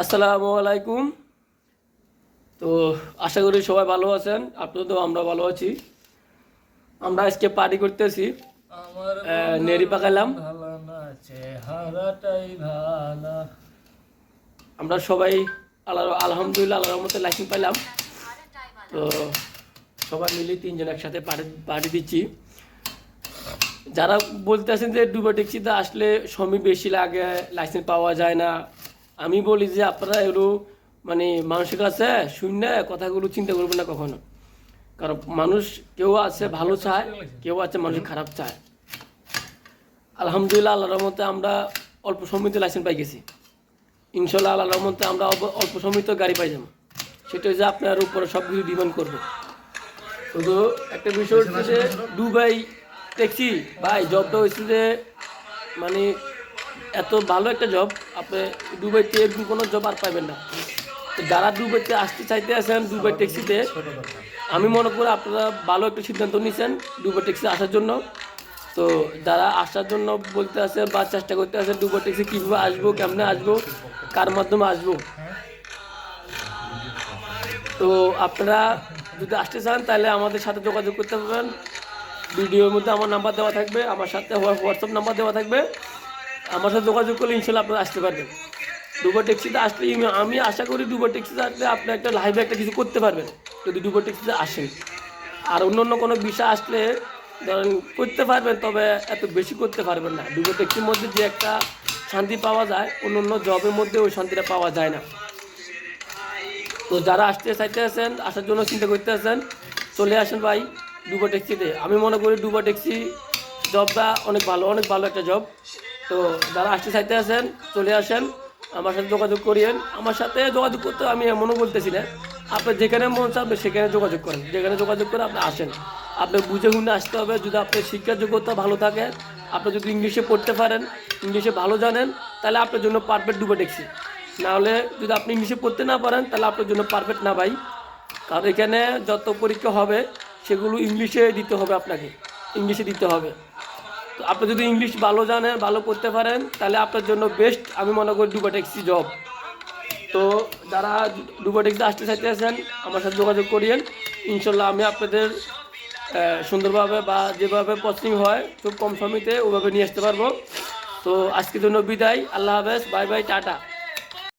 আসসালামু আলাইকুম। তো আশা করি সবাই ভালো আছেন আপনাদের তো আমরা ভালো আছি। আমরা আজকে পার্টি করতেছি নেড়ি পাকালাম। আমরা সবাই আল্লাহ আলহামদুলিল্লাহ আল্লাহর রহমতে লাইসেন্স পাইলাম। তো সবাই মিলে তিনজন একসাথে পার্টি পার্টি দিচ্ছি। যারা বলতেছেন যে ডুবা ট্যাক্সিতে আসলে সময় বেশি লাগে লাইসেন্স পাওয়া যায় না আমি বলি যে আপনারা এগুলো মানে মানুষের কাছে শূন্য কথাগুলো চিন্তা করবেন না কখনো। কারণ মানুষ কেউ আছে ভালো চায়, কেউ আছে মানুষ খারাপ চায়। আলহামদুলিল্লাহ, আল্লাহর রহমতে আমরা অল্প সময়তে লাইসেন্স পাই গেছি। ইনশাল্লাহ আল্লাহর রহমতে আমরা অল্প সময়তে গাড়ি পাই যাব। সেটা হচ্ছে আপনার উপরে সব কিছু ডিমান্ড করবে। শুধু একটা বিষয় হচ্ছে যে দুবাই ট্যাক্সি ভাই জবটা হচ্ছে যে মানে এত ভালো একটা জব আপনি দুবাইতে এরকম কোনো জব আর পাবেন না। তো যারা দুবাইতে আসতে চাইতে আছেন, দুবাই ট্যাক্সিতে আমি মনে করি আপনারা ভালো একটা সিদ্ধান্ত নিয়েছেন দুবাই ট্যাক্সি আসার জন্য। তো যারা আসার জন্য বলতে আছেন বা চেষ্টা করতে আছেন দুবাই ট্যাক্সি কীভাবে আসব, কেমনে আসব, কার মাধ্যমে আসব। তো আপনারা যদি আসতে চান, তাহলে আমাদের সাথে যোগাযোগ করতে পারবেন। ভিডিওর মধ্যে আমার নাম্বার দেওয়া থাকবে, আমার সাথে হোয়াটসঅ্যাপ নাম্বার দেওয়া থাকবে। আমার সাথে যোগাযোগ করলে ইনশাল্লাহ আপনারা আসতে পারবেন। ডুবো ট্যাক্সিতে আসলে আমি- আশা করি ডুবো ট্যাক্সিতে আসলে আপনি একটা লাইভে একটা কিছু করতে পারবেন, যদি ডুবো ট্যাক্সিতে আসেন। আর অন্য অন্য কোনো বিষয় আসলে ধরেন করতে পারবেন, তবে এত বেশি করতে পারবেন না। ডুবো ট্যাক্সির মধ্যে যে একটা শান্তি পাওয়া যায় অন্য অন্য জবের মধ্যে ওই শান্তিটা পাওয়া যায় না। তো যারা আসতে চাইতে আছেন, আসার জন্য চিন্তা করতে আছেন, চলে আসেন ভাই ডুবা ট্যাক্সিতে আমি মনে করি ডুবা ট্যাক্সি জবটা অনেক ভালো অনেক ভালো একটা জব তো যারা আসতে চাইতে আছেন, চলে আসেন, আমার সাথে যোগাযোগ করিয়েন। আমার সাথে যোগাযোগ করতে আমি এমনও বলতেছি না। আপনি যেখানে মন চান সেখানে যোগাযোগ করেন। যেখানে যোগাযোগ করে আপনি আসেন। আপনি বুঝে শুনে আসতে হবে, যদি আপনার শিক্ষার যোগ্যতা ভালো থাকে আপনি যদি ইংলিশে পড়তে পারেন, ইংলিশে ভালো জানেন, তাহলে আপনার জন্য পারফেক্ট ডুবে ট্যাক্সি না হলে যদি আপনি ইংলিশে পড়তে না পারেন, তাহলে আপনার জন্য পারফেক্ট না ভাই। কারণ এখানে যত পরীক্ষা হবে, সেগুলো ইংলিশে দিতে হবে আপনাকে। ইংলিশে দিতে হবে। তো আপনি যদি ইংলিশ ভালো জানেন, ভালো করতে পারেন, তাহলে আপনার জন্য বেস্ট আমি মনে করি ডুবা ট্যাক্সি জব তো যারা ডুবা ট্যাক্সি আসতে চাইতে আছেন, আমার সাথে যোগাযোগ করিয়েন। ইনশাল্লাহ আমি আপনাদের সুন্দরভাবে বা যেভাবে পশ্চিম হয়, খুব কম সময়তে ওভাবে নিয়ে আসতে পারব। তো আজকের জন্য বিদায়, আল্লাহ হাফেজ, বাই বাই, টাটা।